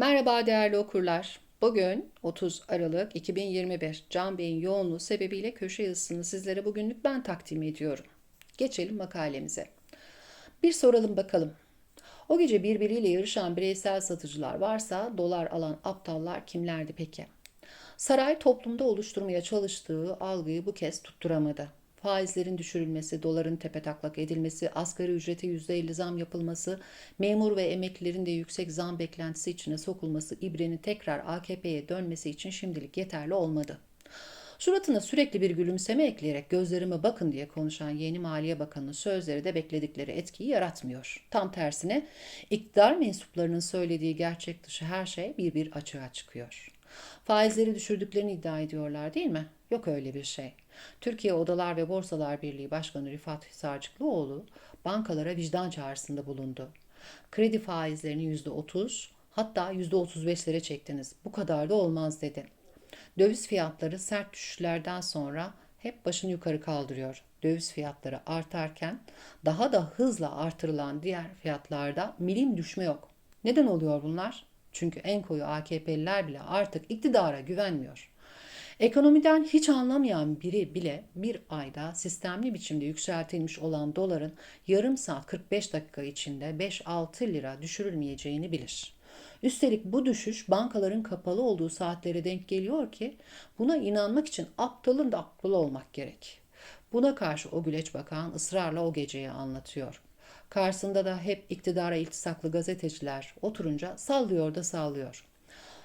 Merhaba değerli okurlar. Bugün 30 Aralık 2021 Can Bey'in yoğunluğu sebebiyle köşe yazısını sizlere bugünlük ben takdim ediyorum. Geçelim makalemize. Bir soralım bakalım. O gece birbiriyle yarışan bireysel satıcılar varsa dolar alan aptallar kimlerdi peki? Saray toplumda oluşturmaya çalıştığı algıyı bu kez tutturamadı. Faizlerin düşürülmesi, doların tepetaklak edilmesi, asgari ücrete %50 zam yapılması, memur ve emeklilerin de yüksek zam beklentisi içine sokulması, ibrenin tekrar AKP'ye dönmesi için şimdilik yeterli olmadı. Suratına sürekli bir gülümseme ekleyerek gözlerime bakın diye konuşan yeni Maliye Bakanı'nın sözleri de bekledikleri etkiyi yaratmıyor. Tam tersine iktidar mensuplarının söylediği gerçek dışı her şey bir bir açığa çıkıyor. Faizleri düşürdüklerini iddia ediyorlar değil mi? Yok öyle bir şey. Türkiye Odalar ve Borsalar Birliği Başkanı Rifat Hisarcıklıoğlu bankalara vicdan çağrısında bulundu. Kredi faizlerini %30 hatta %35'lere çektiniz. Bu kadar da olmaz dedi. Döviz fiyatları sert düşüşlerden sonra hep başını yukarı kaldırıyor. Döviz fiyatları artarken daha da hızla artırılan diğer fiyatlarda milim düşme yok. Neden oluyor bunlar? Çünkü en koyu AKP'liler bile artık iktidara güvenmiyor. Ekonomiden hiç anlamayan biri bile bir ayda sistemli biçimde yükseltilmiş olan doların yarım saat 45 dakika içinde 5-6 lira düşürülmeyeceğini bilir. Üstelik bu düşüş bankaların kapalı olduğu saatlere denk geliyor ki buna inanmak için aptalın da akıllı olmak gerek. Buna karşı o güleç bakan ısrarla o geceyi anlatıyor. Karşısında da hep iktidara iltisaklı gazeteciler oturunca sallıyor da sallıyor.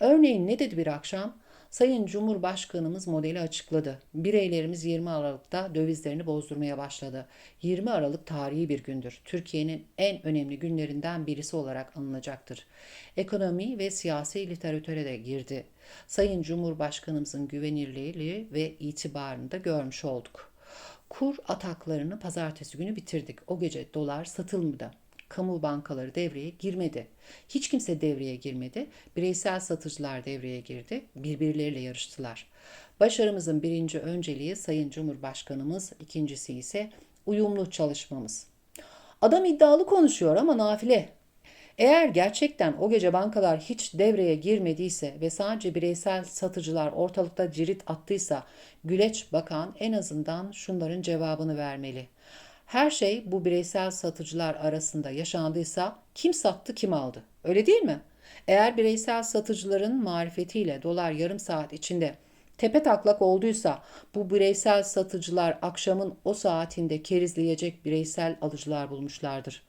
Örneğin ne dedi bir akşam? Sayın Cumhurbaşkanımız modeli açıkladı. Bireylerimiz 20 Aralık'ta dövizlerini bozdurmaya başladı. 20 Aralık tarihi bir gündür. Türkiye'nin en önemli günlerinden birisi olarak anılacaktır. Ekonomi ve siyasi literatüre de girdi. Sayın Cumhurbaşkanımızın güvenirliği ve itibarını da görmüş olduk. Kur ataklarını pazartesi günü bitirdik. O gece dolar satılmadı. Kamu bankaları devreye girmedi. Hiç kimse devreye girmedi. Bireysel satıcılar devreye girdi. Birbirleriyle yarıştılar. Başarımızın birinci önceliği Sayın Cumhurbaşkanımız, ikincisi ise uyumlu çalışmamız. Adam iddialı konuşuyor ama nafile. Eğer gerçekten o gece bankalar hiç devreye girmediyse ve sadece bireysel satıcılar ortalıkta cirit attıysa Güleç Bakan en azından şunların cevabını vermeli. Her şey bu bireysel satıcılar arasında yaşandıysa kim sattı kim aldı? Öyle değil mi? Eğer bireysel satıcıların marifetiyle dolar yarım saat içinde tepe taklak olduysa bu bireysel satıcılar akşamın o saatinde kerizleyecek bireysel alıcılar bulmuşlardır.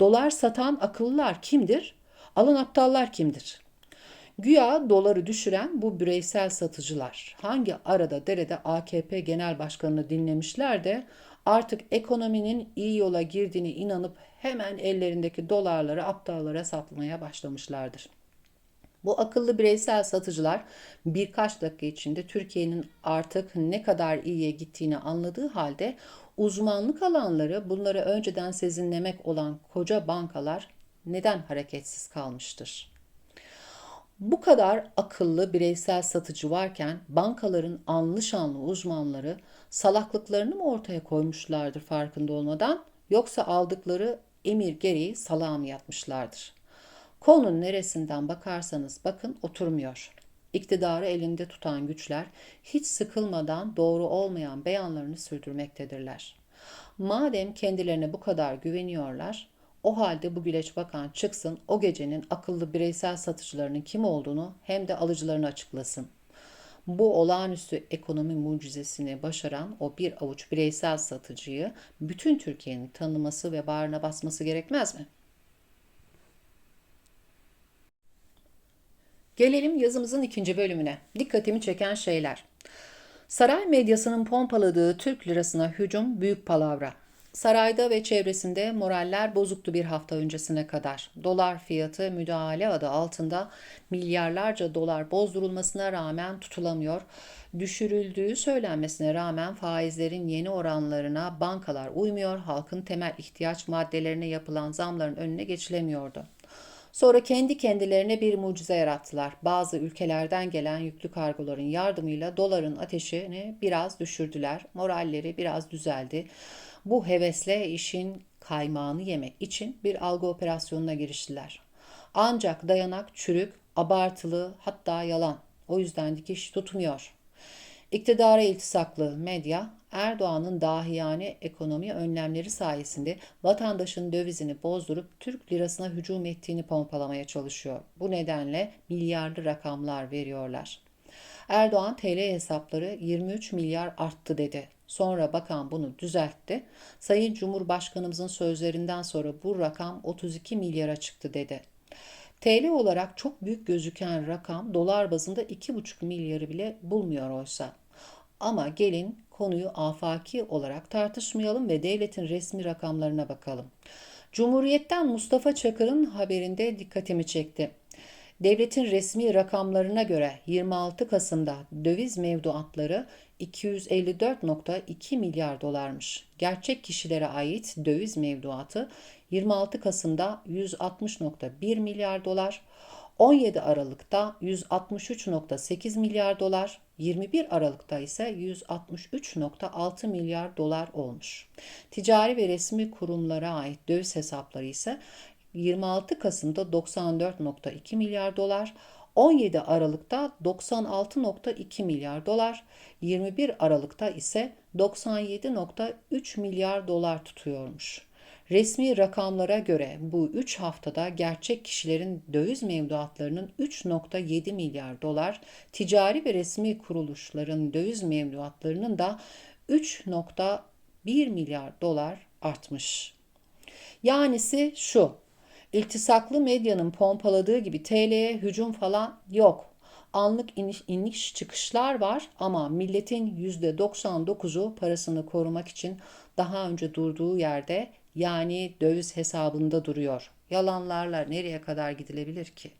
Dolar satan akıllılar kimdir? Alan aptallar kimdir? Güya doları düşüren bu bireysel satıcılar hangi arada derede AKP Genel Başkanı'nı dinlemişler de artık ekonominin iyi yola girdiğini inanıp hemen ellerindeki dolarları aptallara satmaya başlamışlardır. Bu akıllı bireysel satıcılar birkaç dakika içinde Türkiye'nin artık ne kadar iyiye gittiğini anladığı halde uzmanlık alanları bunları önceden sezinlemek olan koca bankalar neden hareketsiz kalmıştır? Bu kadar akıllı bireysel satıcı varken bankaların anlı şanlı uzmanları salaklıklarını mı ortaya koymuşlardır farkında olmadan yoksa aldıkları emir gereği salağa mı yatmışlardır? Konunun neresinden bakarsanız bakın oturmuyor. İktidarı elinde tutan güçler hiç sıkılmadan doğru olmayan beyanlarını sürdürmektedirler. Madem kendilerine bu kadar güveniyorlar, o halde bu Güleç Bakan çıksın o gecenin akıllı bireysel satıcılarının kim olduğunu hem de alıcılarını açıklasın. Bu olağanüstü ekonomi mucizesini başaran o bir avuç bireysel satıcıyı bütün Türkiye'nin tanıması ve bağrına basması gerekmez mi? Gelelim yazımızın ikinci bölümüne. Dikkatimi çeken şeyler. Saray medyasının pompaladığı Türk lirasına hücum büyük palavra. Sarayda ve çevresinde moraller bozuktu bir hafta öncesine kadar. Dolar fiyatı müdahale adı altında milyarlarca dolar bozdurulmasına rağmen tutulamıyor. Düşürüldüğü söylenmesine rağmen faizlerin yeni oranlarına bankalar uymuyor, halkın temel ihtiyaç maddelerine yapılan zamların önüne geçilemiyordu. Sonra kendi kendilerine bir mucize yarattılar. Bazı ülkelerden gelen yüklü kargoların yardımıyla doların ateşini biraz düşürdüler. Moralleri biraz düzeldi. Bu hevesle işin kaymağını yemek için bir algı operasyonuna giriştiler. Ancak dayanak çürük, abartılı hatta yalan. O yüzden dikiş tutmuyor. İktidara iltisaklı medya Erdoğan'ın dahiyane ekonomi önlemleri sayesinde vatandaşın dövizini bozdurup Türk lirasına hücum ettiğini pompalamaya çalışıyor. Bu nedenle milyarlı rakamlar veriyorlar. Erdoğan TL hesapları 23 milyar arttı dedi. Sonra bakan bunu düzeltti. Sayın Cumhurbaşkanımızın sözlerinden sonra bu rakam 32 milyara çıktı dedi. TL olarak çok büyük gözüken rakam dolar bazında 2,5 milyarı bile bulmuyor oysa. Ama gelin konuyu afaki olarak tartışmayalım ve devletin resmi rakamlarına bakalım. Cumhuriyet'ten Mustafa Çakır'ın haberinde dikkatimi çekti. Devletin resmi rakamlarına göre 26 Kasım'da döviz mevduatları 254.2 milyar dolarmış. Gerçek kişilere ait döviz mevduatı 26 Kasım'da 160.1 milyar dolar, 17 Aralık'ta 163.8 milyar dolar, 21 Aralık'ta ise 163.6 milyar dolar olmuş. Ticari ve resmi kurumlara ait döviz hesapları ise 26 Kasım'da 94.2 milyar dolar, 17 Aralık'ta 96.2 milyar dolar, 21 Aralık'ta ise 97.3 milyar dolar tutuyormuş. Resmi rakamlara göre bu 3 haftada gerçek kişilerin döviz mevduatlarının 3.7 milyar dolar, ticari ve resmi kuruluşların döviz mevduatlarının da 3.1 milyar dolar artmış. Yanisi şu. İltisaklı medyanın pompaladığı gibi TL'ye hücum falan yok. Anlık iniş, iniş çıkışlar var ama milletin %99'u parasını korumak için daha önce durduğu yerde yani döviz hesabında duruyor. Yalanlarla nereye kadar gidilebilir ki?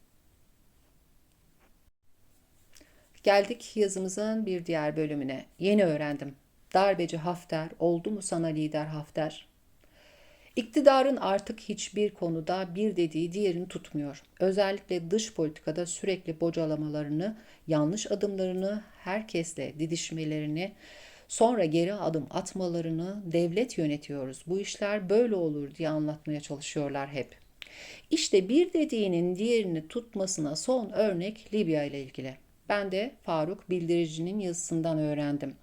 Geldik yazımızın bir diğer bölümüne. Yeni öğrendim. Darbeci Hafter oldu mu sana lider Hafter? İktidarın artık hiçbir konuda bir dediği diğerini tutmuyor. Özellikle dış politikada sürekli bocalamalarını, yanlış adımlarını, herkesle didişmelerini, sonra geri adım atmalarını devlet yönetiyoruz. Bu işler böyle olur diye anlatmaya çalışıyorlar hep. İşte bir dediğinin diğerini tutmasına son örnek Libya ile ilgili. Ben de Faruk Bildirici'nin yazısından öğrendim.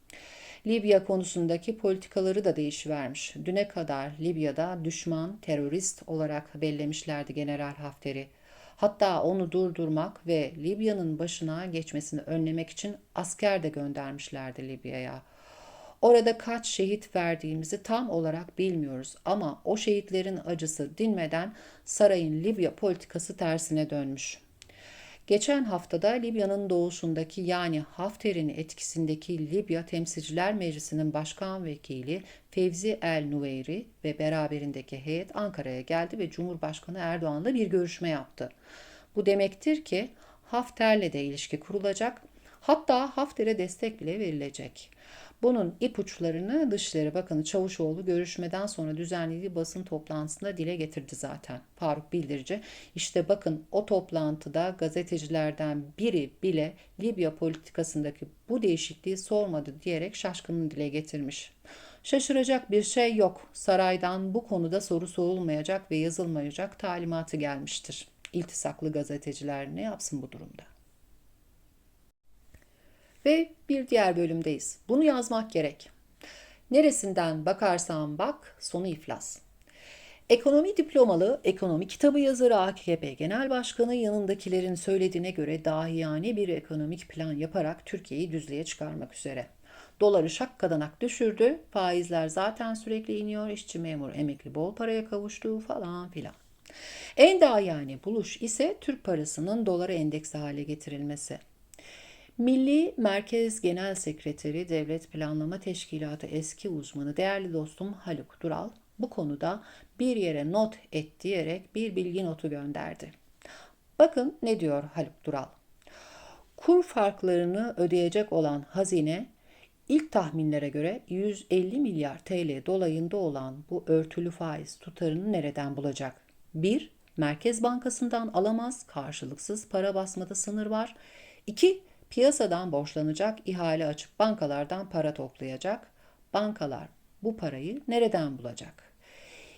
Libya konusundaki politikaları da değişivermiş. Düne kadar Libya'da düşman, terörist olarak bellemişlerdi General Hafter'i. Hatta onu durdurmak ve Libya'nın başına geçmesini önlemek için asker de göndermişlerdi Libya'ya. Orada kaç şehit verdiğimizi tam olarak bilmiyoruz ama o şehitlerin acısı dinmeden sarayın Libya politikası tersine dönmüş. Geçen haftada Libya'nın doğusundaki yani Hafter'in etkisindeki Libya Temsilciler Meclisi'nin başkan vekili Fevzi El Nuveyri ve beraberindeki heyet Ankara'ya geldi ve Cumhurbaşkanı Erdoğan'la bir görüşme yaptı. Bu demektir ki Hafter'le de ilişki kurulacak, hatta Hafter'e destek bile verilecek. Bunun ipuçlarını Dışişleri Bakanı Çavuşoğlu görüşmeden sonra düzenlediği basın toplantısında dile getirdi zaten. Faruk Bildirici işte bakın o toplantıda gazetecilerden biri bile Libya politikasındaki bu değişikliği sormadı diyerek şaşkınlığı dile getirmiş. Şaşıracak bir şey yok. Saraydan bu konuda soru sorulmayacak ve yazılmayacak talimatı gelmiştir. İltisaklı gazeteciler ne yapsın bu durumda? Ve bir diğer bölümdeyiz. Bunu yazmak gerek. Neresinden bakarsan bak sonu iflas. Ekonomi diplomalı ekonomi kitabı yazarı AKP Genel Başkanı yanındakilerin söylediğine göre dahiyane bir ekonomik plan yaparak Türkiye'yi düzlüğe çıkarmak üzere. Doları şakkadanak düşürdü, faizler zaten sürekli iniyor, işçi memur emekli bol paraya kavuştu falan filan. En daha yani buluş ise Türk parasının dolara endeksi hale getirilmesi. Milli Merkez Genel Sekreteri Devlet Planlama Teşkilatı eski uzmanı değerli dostum Haluk Dural bu konuda bir yere not et diyerek bir bilgi notu gönderdi. Bakın ne diyor Haluk Dural. Kur farklarını ödeyecek olan hazine ilk tahminlere göre 150 milyar TL dolayında olan bu örtülü faiz tutarını nereden bulacak? 1. Merkez Bankası'ndan alamaz, karşılıksız para basmada sınır var. 2 piyasadan borçlanacak, ihale açıp bankalardan para toplayacak. Bankalar bu parayı nereden bulacak?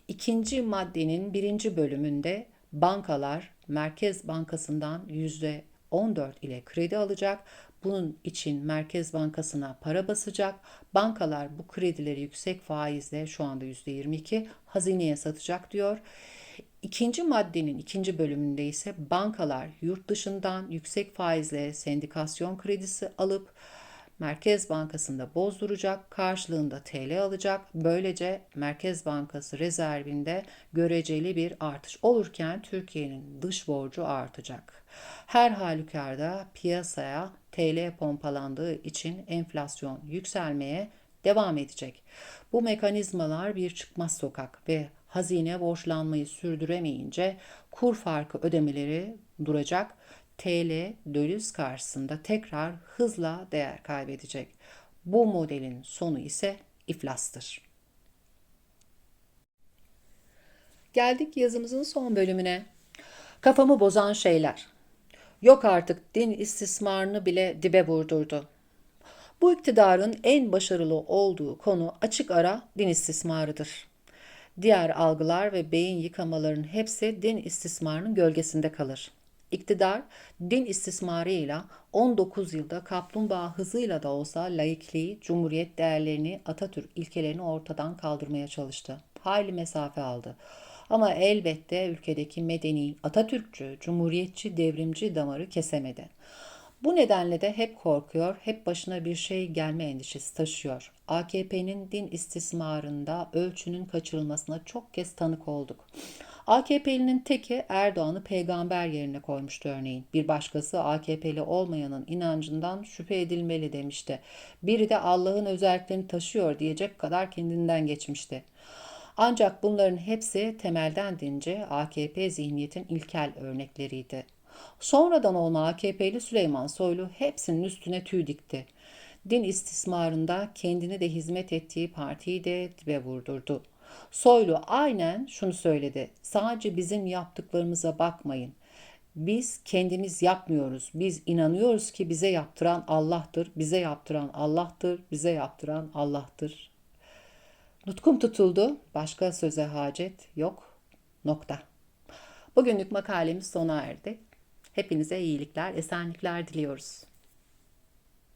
İkinci maddenin birinci bölümünde bankalar Merkez Bankası'ndan yüzde 14 ile kredi alacak. Bunun için Merkez Bankası'na para basacak. Bankalar bu kredileri yüksek faizle şu anda %22 hazineye satacak diyor. İkinci maddenin ikinci bölümünde ise bankalar yurt dışından yüksek faizle sendikasyon kredisi alıp Merkez Bankası'nda bozduracak, karşılığında TL alacak. Böylece Merkez Bankası rezervinde göreceli bir artış olurken Türkiye'nin dış borcu artacak. Her halükarda piyasaya TL pompalandığı için enflasyon yükselmeye devam edecek. Bu mekanizmalar bir çıkmaz sokak ve hazine borçlanmayı sürdüremeyince kur farkı ödemeleri duracak. TL döviz karşısında tekrar hızla değer kaybedecek. Bu modelin sonu ise iflastır. Geldik yazımızın son bölümüne. Kafamı bozan şeyler. Yok artık din istismarını bile dibe vurdurdu. Bu iktidarın en başarılı olduğu konu açık ara din istismarıdır. Diğer algılar ve beyin yıkamalarının hepsi din istismarının gölgesinde kalır. İktidar din istismarıyla 19 yılda kaplumbağa hızıyla da olsa laikliği, cumhuriyet değerlerini, Atatürk ilkelerini ortadan kaldırmaya çalıştı. Hayli mesafe aldı. Ama elbette ülkedeki medeni, Atatürkçü, cumhuriyetçi, devrimci damarı kesemedi. Bu nedenle de hep korkuyor, hep başına bir şey gelme endişesi taşıyor. AKP'nin din istismarında ölçünün kaçırılmasına çok kez tanık olduk. AKP'linin teki Erdoğan'ı peygamber yerine koymuştu örneğin. Bir başkası AKP'li olmayanın inancından şüphe edilmeli demişti. Biri de Allah'ın özelliklerini taşıyor diyecek kadar kendinden geçmişti. Ancak bunların hepsi temelden dince AKP zihniyetin ilkel örnekleriydi. Sonradan olma AKP'li Süleyman Soylu hepsinin üstüne tüy dikti. Din istismarında kendine de hizmet ettiği partiyi de dibe vurdurdu. Soylu aynen şunu söyledi. Sadece bizim yaptıklarımıza bakmayın. Biz kendimiz yapmıyoruz. Biz inanıyoruz ki bize yaptıran Allah'tır, bize yaptıran Allah'tır, bize yaptıran Allah'tır. Nutkum tutuldu. Başka söze hacet yok. Nokta. Bugünlük makalemiz sona erdi. Hepinize iyilikler, esenlikler diliyoruz.